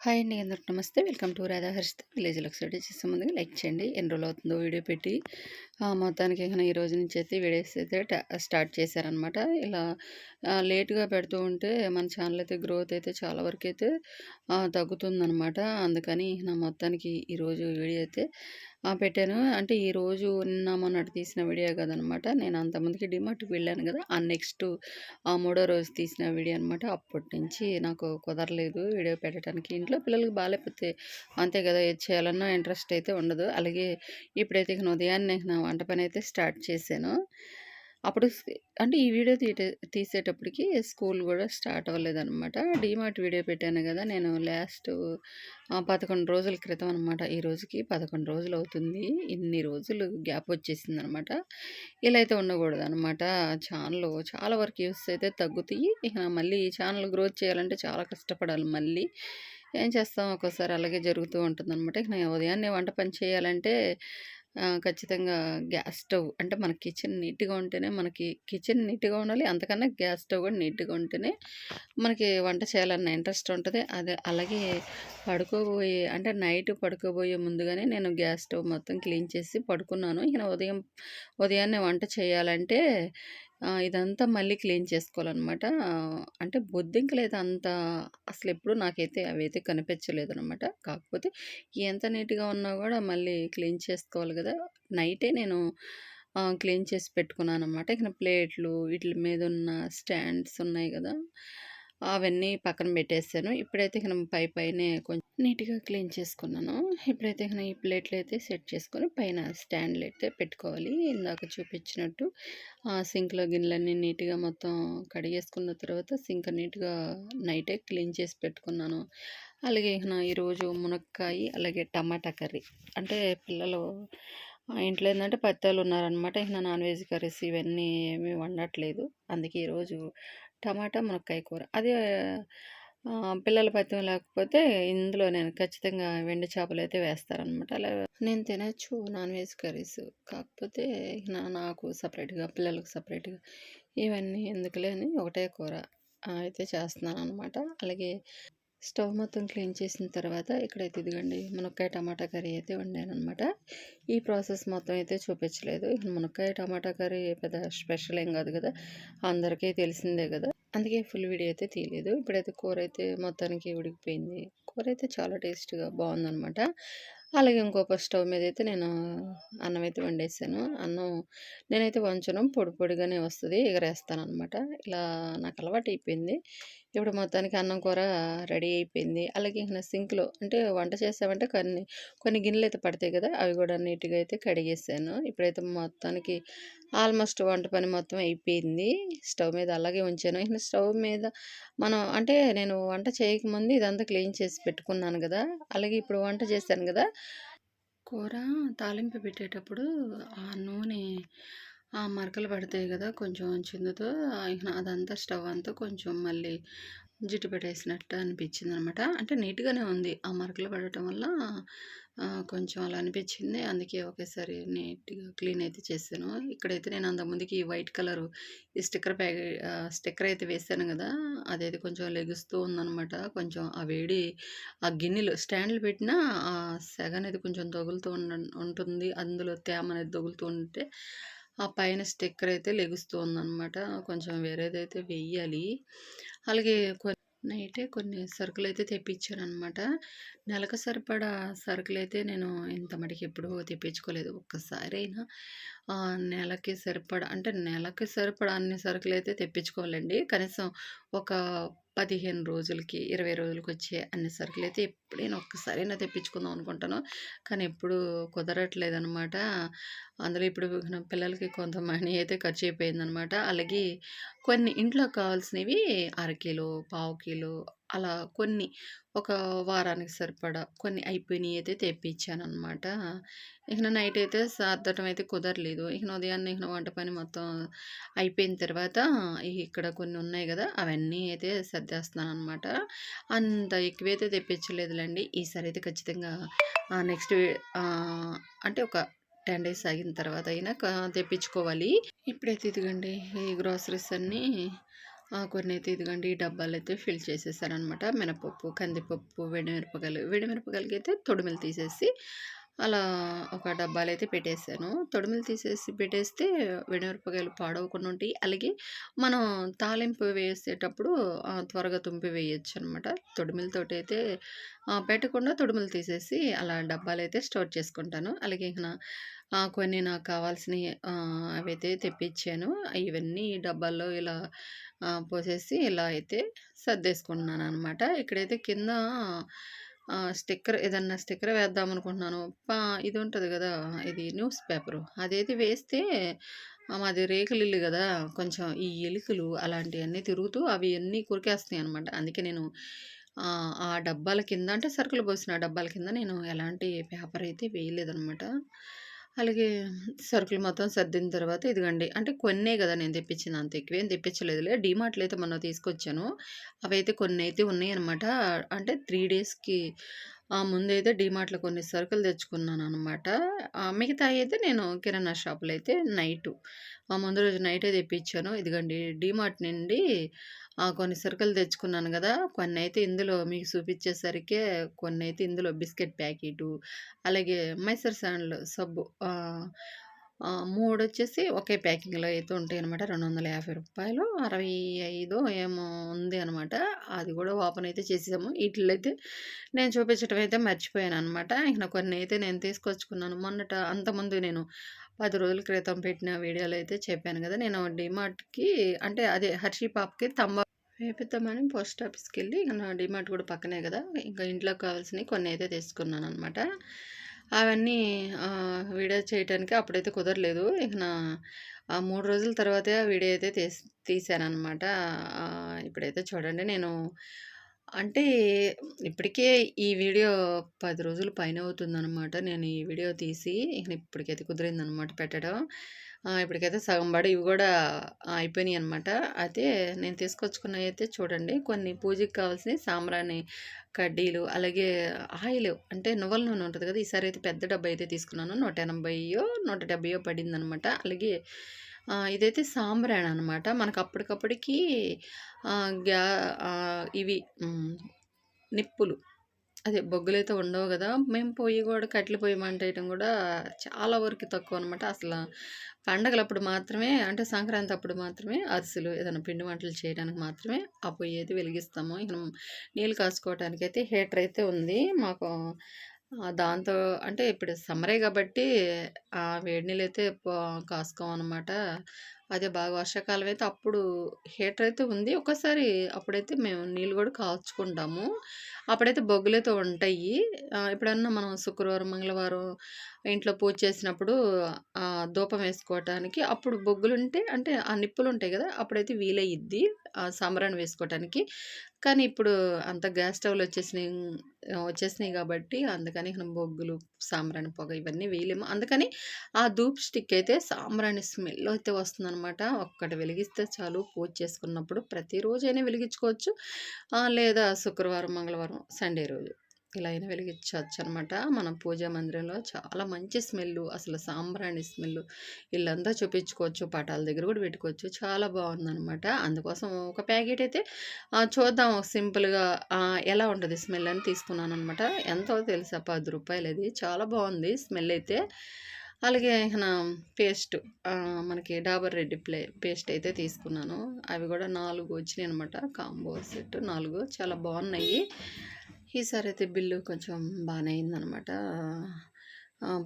Hi అండి అందరికి నమస్తే. Welcome to Radha Harshita village luxury చేసే ముందుగా లైక్ చేయండి. ఎన్ని రోజులు అవుతుందో వీడియో పెట్టి. ఆ, మొత్తానికి ఇక ఈ రోజు నుంచి అయితే వీడియోస్ అయితే స్టార్ట్ చేశారనమాట ఇలా లేట్గా పెడుతూ ఉంటే మన ఛానల్ అయితే గ్రోత్ అయితే చాలా వరకు అయితే తగ్గుతుందనమాట అందుకని నా మొత్తానికి ఈరోజు వీడియో అయితే పెట్టాను. అంటే ఈరోజు నిన్న మొన్నటి తీసిన వీడియో కదనమాట. నేను అంతమందికి డిమార్ట్కి వెళ్ళాను కదా ఆ నెక్స్ట్ ఆ మూడో రోజు తీసిన వీడియో అనమాట. అప్పటి నుంచి నాకు కుదరలేదు వీడియో పెట్టడానికి. ఇంట్లో పిల్లలకి బాగాలేకపోతే అంతే కదా ఏది చేయాలన్నా ఇంట్రెస్ట్ అయితే ఉండదు. అలాగే ఇప్పుడైతే ఇక ఉదయాన్నే నా వంట పని అయితే స్టార్ట్ చేశాను. అప్పుడు అంటే ఈ వీడియో తీటే తీసేటప్పటికి స్కూల్ కూడా స్టార్ట్ అవ్వలేదన్నమాట. డీమార్ట్ వీడియో పెట్టాను కదా నేను లాస్ట్ పదకొండు రోజుల క్రితం అనమాట ఈ రోజుకి పదకొండు రోజులు అవుతుంది. ఇన్ని రోజులు గ్యాప్ వచ్చేసింది అనమాట ఇలా అయితే ఉండకూడదు అనమాట ఛానల్ చాలా వరకు యూస్ అయితే తగ్గుతాయి. ఇక మళ్ళీ ఛానల్ గ్రోత్ చేయాలంటే చాలా కష్టపడాలి మళ్ళీ. ఏం చేస్తాం? ఒక్కోసారి అలాగే జరుగుతూ ఉంటుంది అనమాట ఇక నేను ఉదయాన్నే వంట పని చేయాలంటే ఖచ్చితంగా గ్యాస్ స్టవ్ అంటే మన కిచెన్ నీట్గా ఉంటేనే మనకి కిచెన్ నీట్గా ఉండాలి. అంతకన్నా గ్యాస్ స్టవ్ కూడా నీట్గా ఉంటేనే మనకి వంట చేయాలన్న ఇంట్రెస్ట్ ఉంటుంది. అదే అలాగే పడుకోబోయే అంటే నైట్ పడుకోబోయే ముందుగానే నేను గ్యాస్ స్టవ్ మొత్తం క్లీన్ చేసి పడుకున్నాను. ఇక ఉదయం ఉదయాన్నే వంట చేయాలంటే ఇదంతా మళ్ళీ క్లీన్ చేసుకోవాలన్నమాట. అంటే బొద్దింకలు అయితే అంత అసలు ఎప్పుడు నాకైతే అవి అయితే కనిపించలేదు అనమాట కాకపోతే ఎంత నీట్గా ఉన్నా కూడా మళ్ళీ క్లీన్ చేసుకోవాలి కదా! నైటే నేను క్లీన్ చేసి పెట్టుకున్నాను అనమాట ఇక ప్లేట్లు వీటి మీద ఉన్న స్టాండ్స్ ఉన్నాయి కదా! అవన్నీ పక్కన పెట్టేసాను. ఇప్పుడైతే ఇక పై పైనే కొంచెం నీట్గా క్లీన్ చేసుకున్నాను. ఇప్పుడైతే ఇక ఈ ప్లేట్లు అయితే సెట్ చేసుకొని పైన స్టాండ్లు అయితే పెట్టుకోవాలి. ఇందాక చూపించినట్టు ఆ సింక్లో గిన్నెలన్నీ నీట్గా మొత్తం కడిగేసుకున్న తర్వాత సింక్ నీట్గా నైటే క్లీన్ చేసి పెట్టుకున్నాను. అలాగే ఇక ఈరోజు మునక్కాయ అలాగే టమాటా కర్రీ. అంటే పిల్లలు ఇంట్లో ఏంటంటే పత్తాలు ఉన్నారనమాట ఇక నాన్ వెజ్ కర్రీస్ ఇవన్నీ ఏమీ వండట్లేదు. అందుకే ఈరోజు టమాటా మునక్కాయ కూర. అదే పిల్లల పత్యం లేకపోతే ఇందులో నేను ఖచ్చితంగా వెండి చేపలు అయితే వేస్తారనమాట అలా నేను తినచ్చు నాన్ వెజ్ కర్రీస్. కాకపోతే నా నాకు సపరేట్గా పిల్లలకు సపరేట్గా ఇవన్నీ ఎందుకులే అని ఒకటే కూర అయితే చేస్తున్నాను అనమాట అలాగే స్టవ్ మొత్తం క్లీన్ చేసిన తర్వాత ఇక్కడైతే ఇదిగండి మునక్కాయ టమాటా కర్రీ అయితే వండాను అనమాట ఈ ప్రాసెస్ మొత్తం అయితే చూపించలేదు. మునక్కాయ టమాటా కర్రీ పెద్ద స్పెషల్ ఏం కాదు కదా అందరికీ తెలిసిందే కదా. అందుకే ఫుల్ వీడియో అయితే తీయలేదు. ఇప్పుడైతే కూర అయితే మొత్తానికి ఉడికిపోయింది. కూర అయితే చాలా టేస్ట్గా బాగుందనమాట అలాగే ఇంకొక స్టవ్ మీద అయితే నేను అన్నం అయితే వండేసాను. అన్నం నేనైతే వంచడం పొడి పొడిగానే వస్తుంది ఎగరేస్తాను అనమాట ఇలా నాకు అలవాటు అయిపోయింది ఇప్పుడు మొత్తానికి అన్నం కూర రెడీ అయిపోయింది. అలాగే ఇంకా సింక్లో అంటే వంట చేసామంటే కొన్ని కొన్ని గిన్నెలు అయితే పడతాయి కదా అవి కూడా నీట్గా అయితే కడిగేసాను. ఇప్పుడైతే మొత్తానికి ఆల్మోస్ట్ వంట పని మొత్తం అయిపోయింది. స్టవ్ మీద అలాగే ఉంచాను. ఇక స్టవ్ మీద మనం అంటే నేను వంట చేయకముందు ఇదంతా క్లీన్ చేసి పెట్టుకున్నాను కదా అలాగే ఇప్పుడు వంట చేశాను కదా. కూర తాలింపు పెట్టేటప్పుడు ఆ నూనె ఆ మరకలు పడతాయి కదా కొంచెం చిందుతో అదంతా స్టవ్ అంతా కొంచెం మళ్ళీ జిట్టు పెట్టేసినట్టు అనిపించింది అనమాట అంటే నీట్గానే ఉంది ఆ మరకలు పడటం వల్ల కొంచెం అలా అనిపించింది. అందుకే ఒకేసారి నీట్గా క్లీన్ అయితే చేశాను. ఇక్కడైతే నేను అంతకుముందుకి ఈ వైట్ కలర్ ఈ స్టిక్కర్ ప్యాకెట్ స్టిక్కర్ అయితే వేసాను కదా అదైతే కొంచెం లెగుస్తూ ఉందనమాట. కొంచెం ఆ వేడి ఆ గిన్నెలు స్టాండ్లు పెట్టినా ఆ సెగ అనేది కొంచెం తగులుతూ ఉంటుంది. అందులో తేమ అనేది తగులుతూ ఉంటే ఆ పైన స్టిక్కర్ అయితే లెగుస్తూ ఉందన్నమాట. కొంచెం వేరేదైతే వెయ్యాలి. అలాగే కొన్ని నైటే కొన్ని సరుకులు అయితే తెప్పించాను అనమాట నెలకు సరిపడా సరుకులు అయితే నేను ఇంత మటుకు ఎప్పుడూ తెప్పించుకోలేదు. ఒక్కసారి అయినా నెలకి సరిపడా అంటే నెలకి సరిపడా అన్ని సరుకులు అయితే తెప్పించుకోవాలండి. కనీసం ఒక పదిహేను రోజులకి ఇరవై రోజులకి వచ్చే అన్ని సరుకులు అయితే ఎప్పుడైనా ఒక్కసారైనా తెప్పించుకుందాం అనుకుంటాను. కానీ ఎప్పుడు కుదరట్లేదు అనమాట అందులో ఇప్పుడు పిల్లలకి కొంత మనీ అయితే ఖర్చు అయిపోయిందనమాట. అలాగే కొన్ని ఇంట్లో కావాల్సినవి అరకిలో పావు కిలో అలా కొన్ని ఒక వారానికి సరిపడా కొన్ని అయిపోయినాయి అయితే తెప్పించాను అనమాట ఇక నైట్ అయితే సర్దటం అయితే కుదరలేదు. ఇక ఉదయాన్నే ఇక వంట పని మొత్తం అయిపోయిన తర్వాత ఇక్కడ కొన్ని ఉన్నాయి కదా అవన్నీ అయితే సర్దేస్తున్నాను అనమాట అంత ఎక్కువైతే తెప్పించలేదులేండి. ఈసారి అయితే ఖచ్చితంగా నెక్స్ట్ అంటే ఒక టెన్ డేస్ ఆగిన తర్వాత అయినా తెప్పించుకోవాలి. ఇప్పుడైతే ఇదిగండి ఈ గ్రాసరీస్ అన్నీ ఆ! అయితే ఇదిగోండి ఈ డబ్బాలైతే ఫిల్ చేసేసారనమాట మినపప్పు, కందిపప్పు, వెడిమిరపకాయలు వెడిమిరపకాయలకి అయితే తొడుమిలు తీసేసి అలా ఒక డబ్బాలైతే పెట్టేసాను. తొడిమిలు తీసేసి పెట్టేస్తే వెడిమిరపకాయలు పాడవకుండా ఉంటాయి. అలాగే మనం తాలింపు వేసేటప్పుడు త్వరగా తుంపి వేయొచ్చనమాట. తొడిమెలతోటైతే అయితే పెట్టకుండా తొడుమిలు తీసేసి అలా డబ్బాలైతే స్టోర్ చేసుకుంటాను. అలాగే ఇంకా కొన్ని నాకు కావాల్సినవి అవైతే తెప్పిచ్చాను. ఇవన్నీ డబ్బాల్లో ఇలా పోసేసి ఇలా అయితే సర్దేసుకుంటున్నాను అనమాట ఇక్కడైతే కింద స్టిక్కర్ ఏదన్నా స్టిక్కర్ వేద్దామనుకుంటున్నాను. పా ఇది ఉంటుంది కదా ఇది న్యూస్ పేపరు అదైతే వేస్తే మాది మాది రేకులిల్లు కదా కొంచెం ఈ ఎలుకలు అలాంటివన్నీ తిరుగుతూ అవి అన్నీ కొరికేస్తాయనమాట. అందుకే నేను ఆ డబ్బాల కింద అంటే సరుకులు పోసిన డబ్బాల కింద నేను ఎలాంటి పేపర్ అయితే వేయలేదనమాట. అలాగే సరుకులు మొత్తం సర్దిన తర్వాత ఇదిగోండి అంటే కొన్నే కదా నేను తెప్పించిన అంత ఎక్కువేం తెప్పించలేదులే. డీమార్ట్లు అయితే మొన్న తీసుకొచ్చాను. అవైతే కొన్ని అయితే ఉన్నాయనమాట. అంటే త్రీ డేస్‌కి ముందైతే డీమార్ట్‌లో కొన్ని సరుకులు తెచ్చుకున్నాననమాట. మిగతా అయితే నేను కిరాణా షాప్‌లో అయితే నైటు ముందు రోజు నైటే తెప్పించాను. ఇదిగోండి డీమార్ట్ నుండి కొన్ని సరుకులు తెచ్చుకున్నాను కదా కొన్ని అయితే ఇందులో మీకు చూపించేసరికే కొన్ని అయితే ఇందులో బిస్కెట్ ప్యాకెటు, అలాగే మైసర్ శాండ్‌లు సబ్బు మూడు వచ్చేసి ఒకే ప్యాకింగ్‌లో అయితే ఉంటాయనమాట. రూ. 250 65 ఏమో ఉంది అనమాట. అది కూడా ఓపెన్ అయితే చేసేసాము. ఈటిల్లయితే నేను చూపించటం అయితే మర్చిపోయాను అనమాట ఇక అయితే నేను తీసుకొచ్చుకున్నాను. మొన్నట అంతకుముందు నేను పది రోజుల క్రితం పెట్టిన వీడియోలో అయితే చెప్పాను కదా నేను డిమార్ట్కి అంటే అదే హర్షీ పాప్కి తంబా వేపిద్దామని పోస్ట్ ఆఫీస్కి వెళ్ళి నా డీమార్ట్ కూడా పక్కనే కదా ఇంకా ఇంట్లోకి అయితే తీసుకున్నాను అనమాట అవన్నీ వీడియో చేయటానికి అప్పుడైతే కుదరలేదు. ఇక నా మూడు రోజుల తర్వాతే ఆ వీడియో అయితే తీసి తీశాననమాట. ఇప్పుడైతే చూడండి నేను అంటే ఇప్పటికే ఈ వీడియో పది రోజులు పైన అవుతుందన్నమాట నేను ఈ వీడియో తీసి ఇప్పటికైతే కుదిరిందనమాట పెట్టడం. ఇప్పటికైతే సగం పడి ఇవి కూడా అయిపోయినాయి అనమాట అయితే నేను తీసుకొచ్చుకున్నయయితే చూడండి కొన్ని పూజకి కావాల్సిన సాంబ్రాణి కడ్డీలు, అలాగే ఆయిలు అంటే నువ్వుల నూనె ఉంటుంది కదా ఈసారి అయితే పెద్ద డబ్బా అయితే తీసుకున్నాను. 180 170 పడిందనమాట. అలాగే ఇదైతే సాంబ్రాణి అనమాట. మనకు అప్పటికప్పటికి గ్యా ఇవి నిప్పులు అదే బొగ్గులైతే ఉండవు కదా మేము పొయ్యి కూడా కట్టెల పొయ్యి మంటేయటం కూడా చాలా వరకు తక్కువ అనమాట అసలు పండగలప్పుడు మాత్రమే అంటే సంక్రాంతి అప్పుడు మాత్రమే అరిసెలు ఏదైనా పిండి వంటలు చేయడానికి మాత్రమే ఆ పొయ్యి అయితే వెలిగిస్తాము. ఇక నీళ్ళు కాసుకోవటానికైతే హీటర్ అయితే ఉంది. మాకు దాంతో అంటే ఇప్పుడు సమ్మరే కాబట్టి ఆ వేడి నీళ్ళైతే ప కాసుకోమనమాట. అదే బాగా వర్షాకాలం అయితే అప్పుడు హీటర్ అయితే ఉంది. ఒకసారి అప్పుడైతే మేము నీళ్ళు కూడా కాచుకుంటాము. అప్పుడైతే బొగ్గులైతే ఉంటాయి. ఎప్పుడన్నా మనం శుక్రవారం, మంగళవారం ఇంట్లో పూజ చేసినప్పుడు దూపం ధూపం వేసుకోవటానికి అప్పుడు బొగ్గులుంటే అంటే ఆ నిప్పులు ఉంటాయి కదా అప్పుడైతే వీలయ్యిద్ది. సాంబ్రాన్ని సాంబ్రాణి వేసుకోవటానికి. కానీ ఇప్పుడు అంత గ్యాస్ స్టవ్‌లు వచ్చేసినాయి వచ్చేసినాయి కాబట్టి అందుకని బొగ్గులు, సాంబ్రాణి పొగ ఇవన్నీ వేయలేము. అందుకని ఆ ధూప్ స్టిక్ అయితే సాంబ్రాణి స్మెల్ అయితే వస్తుందనమాట. ఒక్కటి వెలిగిస్తే చాలు పూజ చేసుకున్నప్పుడు ప్రతిరోజైనా వెలిగించుకోవచ్చు. లేదా శుక్రవారం, మంగళవారం, సండే రోజు ఇలా అయినా వెలిగించవచ్చు అనమాట మన పూజా మందిరంలో చాలా మంచి స్మెల్లు అసలు సాంబ్రాణి స్మెల్లు ఇల్లంతా చూపించుకోవచ్చు. పటాల దగ్గర కూడా పెట్టుకోవచ్చు. చాలా బాగుందనమాట అందుకోసం ఒక ప్యాకెట్ అయితే చూద్దాం సింపుల్‌గా ఎలా ఉంటుంది స్మెల్ అని తీసుకున్నాను అనమాట ఎంతో తెలుసా? పది రూపాయలు అది. చాలా బాగుంది స్మెల్ అయితే. అలాగే ఇకన పేస్ట్ మనకి డాబర్ రెడ్డి ప్లే పేస్ట్ అయితే తీసుకున్నాను. అవి కూడా నాలుగు వచ్చినాయి అనమాట కాంబో సెట్ నాలుగు చాలా బాగున్నాయి ఈసారి అయితే బిల్లు కొంచెం బాగానే అయిందనమాట.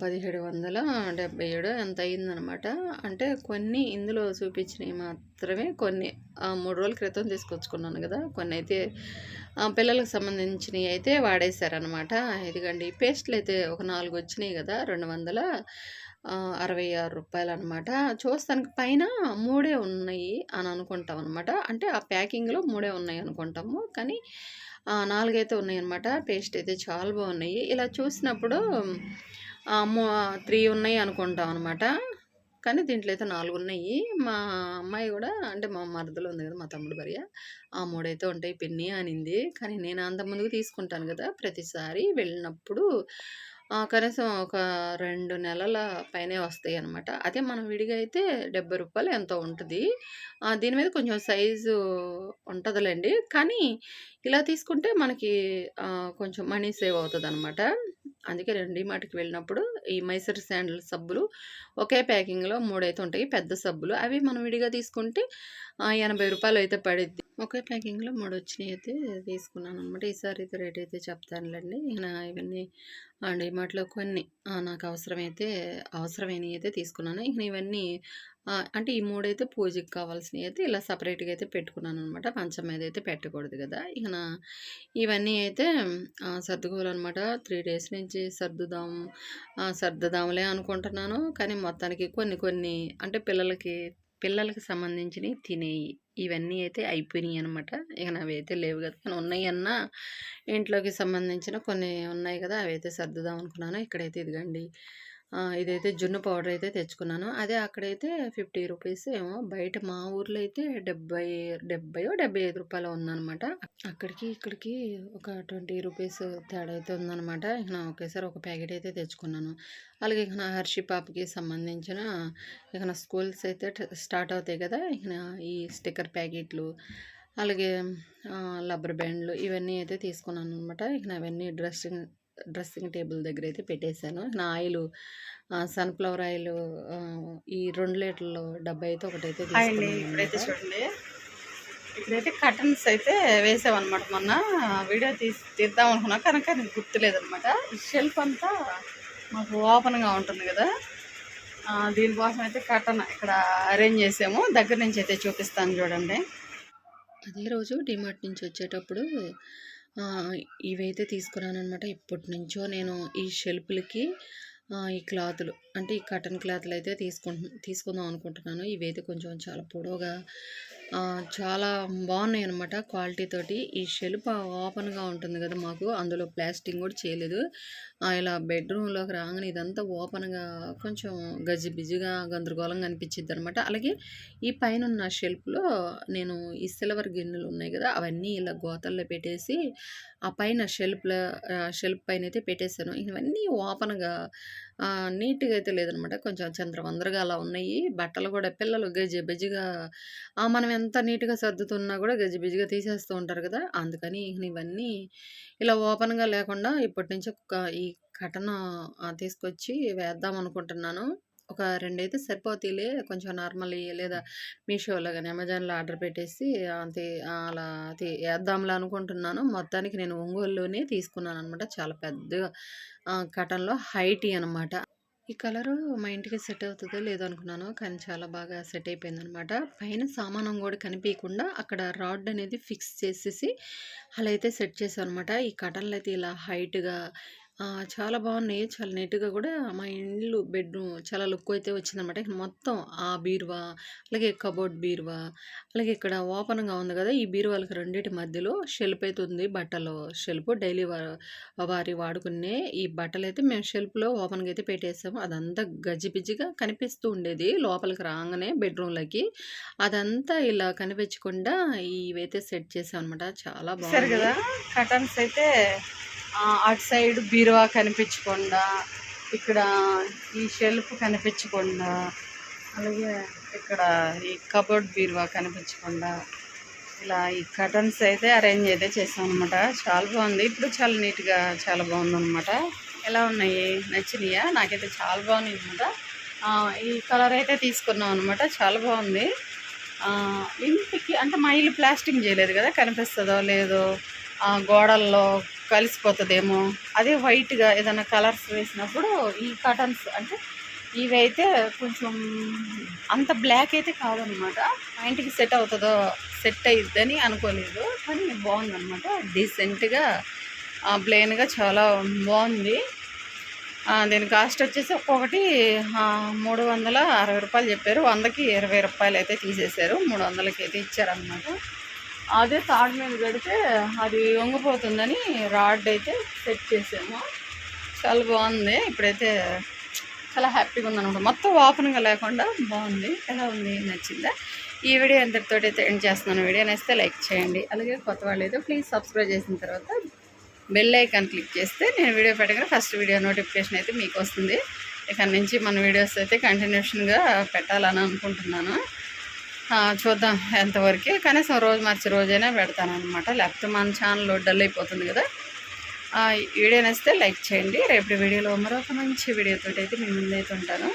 పదిహేడు వందల డెబ్బై ఏడు ఎంత అయిందనమాట. అంటే కొన్ని ఇందులో చూపించినవి మాత్రమే కొన్ని మూడు రోజుల క్రితం తీసుకొచ్చుకున్నాను కదా కొన్ని అయితే పిల్లలకు సంబంధించినవి అయితే వాడేశారనమాట. పేస్ట్లు అయితే ఒక నాలుగు వచ్చినాయి కదా రెండు వందల అరవై ఆరు రూపాయలు అనమాట చూస్తానికి పైన మూడే ఉన్నాయి అని అనుకుంటాం అనమాట. అంటే ఆ ప్యాకింగ్‌లో మూడే ఉన్నాయి అనుకుంటాము. కానీ నాలుగైతే 4 ఉన్నాయనమాట. పేస్ట్ అయితే చాలా బాగున్నాయి ఇలా చూసినప్పుడు త్రీ ఉన్నాయి అనుకుంటాం అనమాట. కానీ దీంట్లో అయితే నాలుగు ఉన్నాయి మా అమ్మాయి కూడా అంటే మా మరదలు ఉంది కదా మా తమ్ముడు భార్య. ఆ మూడైతే ఉంటాయి పిన్ని అనింది. కానీ నేను అంత ముందుకు తీసుకుంటాను కదా ప్రతిసారి వెళ్ళినప్పుడు కనీసం ఒక రెండు నెలల పైనే వస్తాయి అనమాట అదే మనం విడిగా అయితే డెబ్బై రూపాయలు ఎంతో ఉంటుంది? దీని మీద కొంచెం సైజు ఉంటుందిలేండి. కానీ ఇలా తీసుకుంటే మనకి కొంచెం మనీ సేవ్ అవుతుంది అనమాట అందుకే రెండు మాటికి వెళ్ళినప్పుడు ఈ మైసూర్ శాండల్ సబ్బులు ఒకే ప్యాకింగ్‌లో మూడైతే ఉంటాయి. పెద్ద సబ్బులు. అవి మనం విడిగా తీసుకుంటే ఎనభై రూపాయలు అయితే పడిద్ది. ఒకే ప్యాకింగ్‌లో మూడు వచ్చినవి అయితే తీసుకున్నాను అనమాట ఈసారి అయితే రేట్ అయితే చెప్తానులేండి ఇవన్నీ అండ్ డీమార్ట్‌లో కొన్ని నాకు అవసరమైతే అవసరమైనయయితే తీసుకున్నాను. ఇక ఇవన్నీ అంటే ఈ మూడైతే పూజకి కావాల్సినవి అయితే ఇలా సెపరేట్‌గా అయితే పెట్టుకున్నాననమాట. మంచం మీద అయితే పెట్టకూడదు కదా ఇక నా ఇవన్నీ అయితే సర్దుకోవాలన్నమాట త్రీ డేస్ నుంచి సర్దుదాం సర్దుదాంలే అనుకుంటున్నాను. కానీ మొత్తానికి కొన్ని కొన్ని అంటే పిల్లలకి పిల్లలకి సంబంధించినవి తినేయి. ఇవన్నీ అయితే అయిపోయినాయి అనమాట ఇక నావైతే లేవు కదా కానీ ఉన్నాయన్నా ఇంట్లోకి సంబంధించిన కొన్ని ఉన్నాయి గదా! అవైతే సర్దుదాం అనుకున్నాను. ఇక్కడైతే ఇదిగండి ఇదైతే జున్ను పౌడర్ అయితే తెచ్చుకున్నాను. అదే అక్కడైతే ఫిఫ్టీ రూపీస్ ఏమో బయట మా ఊర్లో అయితే 70 డెబ్బయో, రూ. 75 ఉందనమాట. అక్కడికి ఇక్కడికి ఒక ట్వంటీ రూపీస్ తేడా అయితే ఉందనమాట. ఇక నా ఒకేసారి ఒక ప్యాకెట్ అయితే తెచ్చుకున్నాను. అలాగే ఇక నా హర్షి పాపకి సంబంధించిన ఇక నా స్కూల్స్ అయితే స్టార్ట్ అవుతాయి కదా ఇక ఈ స్టిక్కర్ ప్యాకెట్లు అలాగే లబ్బర్ బ్యాండ్లు ఇవన్నీ అయితే తీసుకున్నాను అనమాట ఇక నావన్నీ డ్రెస్సింగ్ డ్రెస్సింగ్ టేబుల్ దగ్గరైతే పెట్టేశాను. నా ఆయిలు సన్‌ఫ్లవర్ ఆయిలు ఈ 2 లీటర్ల డబ్బా అయితే ఒకటైతే. ఇప్పుడైతే. చూడండి. ఇప్పుడైతే కర్టన్స్ అయితే వేసామనమాట మొన్న. వీడియో తీసి తీద్దాం అనుకున్నా. కానీ కానీ గుర్తులేదనమాట. షెల్ఫ్ అంతా మాకు ఓపెన్‌గా ఉంటుంది! ఆహ్, దీనికోసం అయితే కర్టన్ ఇక్కడ అరేంజ్ చేసాము. దగ్గర నుంచి అయితే చూపిస్తాను చూడండి. అదే రోజు డీమార్ట్ నుంచి వచ్చేటప్పుడు ఆహ్, ఇవైతే ఇప్పటి నుంచో నేను ఈ షెల్ఫ్‌లకి ఈ క్లాతులు అంటే ఈ కాటన్ క్లాతులు అయితే తీసుకుంటు తీసుకుందాం అనుకుంటున్నాను. ఇవైతే కొంచెం చాలా పొడవుగా చాలా చాలా బాగున్నాయనమాట క్వాలిటీ తోటి. ఈ షెల్ఫ్ ఓపెన్‌గా ఉంటుంది కదా మాకు అందులో ప్లాస్టింగ్ కూడా చేయలేదు. ఇలా బెడ్‌రూమ్‌లోకి రాగానే ఇదంతా ఓపెన్‌గా కొంచెం గజిబిజిగా గందరగోళంగా అనిపించింది అనమాట అలాగే ఈ పైన ఉన్న షెల్ఫ్‌లో నేను ఈ సిల్వర్ గిన్నెలు ఉన్నాయి కదా అవన్నీ ఇలా గోతల్లో పెట్టేసి ఆ పైన షెల్ఫ్‌లో షెల్ఫ్ పైన అయితే పెట్టేసాను. ఇవన్నీ ఓపెన్‌గా నీట్‌గా అయితే లేదనమాట. కొంచెం చంద్రవందరగా అలా ఉన్నాయి. బట్టలు కూడా పిల్లలు గజిబిజిగా మనం ఎంత నీట్‌గా సర్దుతున్నా కూడా గజిబిజిగా తీసేస్తూ ఉంటారు కదా అందుకని ఇవన్నీ ఇలా ఓపెన్‌గా లేకుండా ఇప్పటి నుంచి ఒక ఈ కర్టను తీసుకొచ్చి వేద్దాం అనుకుంటున్నాను. ఒక 2 అయితే సరిపోతాయిలే. కొంచెం నార్మల్‌యి లేదా మీషోలో గాని, అమెజాన్‌లో ఆర్డర్ పెట్టేసి అంతే అలా తి ఏద్దాంలే అనుకుంటున్నాను. మొత్తానికి నేను ఒంగోలులోనే తీసుకున్నాననమాట. చాలా పెద్దగా ఆహ్, కర్టన్‌లో హైట్‌యి అనమాట. ఈ కలరు మా ఇంటికి సెట్ అవుతదో లేదో అనుకున్నాను. కానీ చాలా బాగా సెట్ అయిపోయిందనమాట. పైన సామానం గూడా కనిపియకుండా అక్కడ రాడ్ అనేది ఫిక్స్ చేసేసి అలా అయితే సెట్ చేశామనమాట. ఈ కర్టన్‌లయితే ఇలా హైట్‌గా చాలా బాగున్నాయి. చాలా నీట్‌గా గూడా మా ఇల్లు బెడ్‌రూమ్ చాలా లుక్ అయితే వచ్చిందనమాట. ఇక మొత్తం ఆ బీరువా, అలాగే కబోర్డ్ బీరువా, అలాగే ఇక్కడ ఓపెన్‌గా ఉంది గదా! ఈ బీరువాలకి రెండిటి మధ్యలో షెల్ఫ్ అయితే ఉంది. బట్టలు షెల్ఫ్ డైలీ వారి వాడుకునే ఈ బట్టలైతే మేము షెల్ఫ్‌లో ఓపెన్‌గా అయితే పెట్టేసాము. అదంతా గజిబిజిగా కనిపిస్తూ ఉండేది. లోపలికి రాంగానే బెడ్‌రూమ్‌లోకి. అదంతా ఇలా కనిపించకుండా ఇవైతే సెట్ చేశామనమాట. చాలా చూసారు బాగున్నాయి. గదా! కర్టన్స్ అయితే అటు సైడ్ బీరువా కనిపించకుండా, ఇక్కడ ఈ షెల్ఫ్ కనిపించకుండా, అలాగే ఇక్కడ ఈ కబోర్డ్ బీరువా కనిపించకుండా, ఇలా ఈ కర్టన్స్ అయితే అరేంజ్ అయితే చేశామనమాట. చాలా బాగుంది. ఇప్పుడు చాలా నీట్‌గా చాలా బాగుందనమాట. ఎలా ఉన్నాయి? నచ్చినాయా నాకైతే చాలా బాగున్నాయి అనమాట ఈ కలర్ అయితే తీసుకున్నాం అనమాట. చాలా బాగుంది. ఇంటికి అంటే మా ఇల్లు ప్లాస్టింగ్ చేయలేదు కదా కనిపిస్తుందో లేదో గోడల్లో కలిసిపోతుందేమో అదే వైట్‌గా ఏదైనా కలర్స్ వేసినప్పుడు ఈ కర్టన్స్ అంటే ఇవి అయితే కొంచెం అంత బ్లాక్ అయితే కాదనమాట. మా ఇంటికి సెట్ అవుతుందో సెట్ అయ్యిద్దని అనుకోలేదు. కానీ బాగుందనమాట. డీసెంట్‌గా ప్లెయిన్‌గా చాలా బాగుంది. దీని కాస్ట్ వచ్చేసి ఒక్కొక్కటి ఆహ్, రూ. 360 చెప్పారు. వందకి ఇరవై రూపాయలు అయితే తీసేశారు. 300కి అయితే ఇచ్చారనమాట. అదే తాడు మీద పెడితే అది వంగిపోతుందని రాడ్ అయితే సెట్ చేసాము. చాలా బాగుంది. ఇప్పుడైతే చాలా హ్యాపీగా ఉందనమాట మొత్తం ఓపెన్గా లేకుండా బాగుంది. ఎలా ఉంది? నచ్చిందా? ఈ వీడియో ఎంతటితో అయితే ఎండ్ చేస్తున్నాను. వీడియో నేస్తే లైక్ చేయండి. అలాగే కొత్త వాళ్ళు అయితే ప్లీజ్ సబ్స్క్రైబ్ చేసిన తర్వాత బెల్ ఐకాన్ క్లిక్ చేస్తే నేను వీడియో పెట్టగానే ఫస్ట్ వీడియో నోటిఫికేషన్ అయితే మీకు వస్తుంది. ఇక్కడ నుంచి మన వీడియోస్ అయితే కంటిన్యూషన్గా పెట్టాలని అనుకుంటున్నాను. చూద్దాం ఎంతవరకు. కనీసం రోజు మార్చి రోజైనా పెడతాను అనమాట లేకపోతే మన ఛానల్ డల్ అయిపోతుంది కదా. వీడియో నచ్చితే లైక్ చేయండి. రేపటి వీడియోలో మరొక మంచి వీడియోతో అయితే మీ ముందైతే ఉంటాను.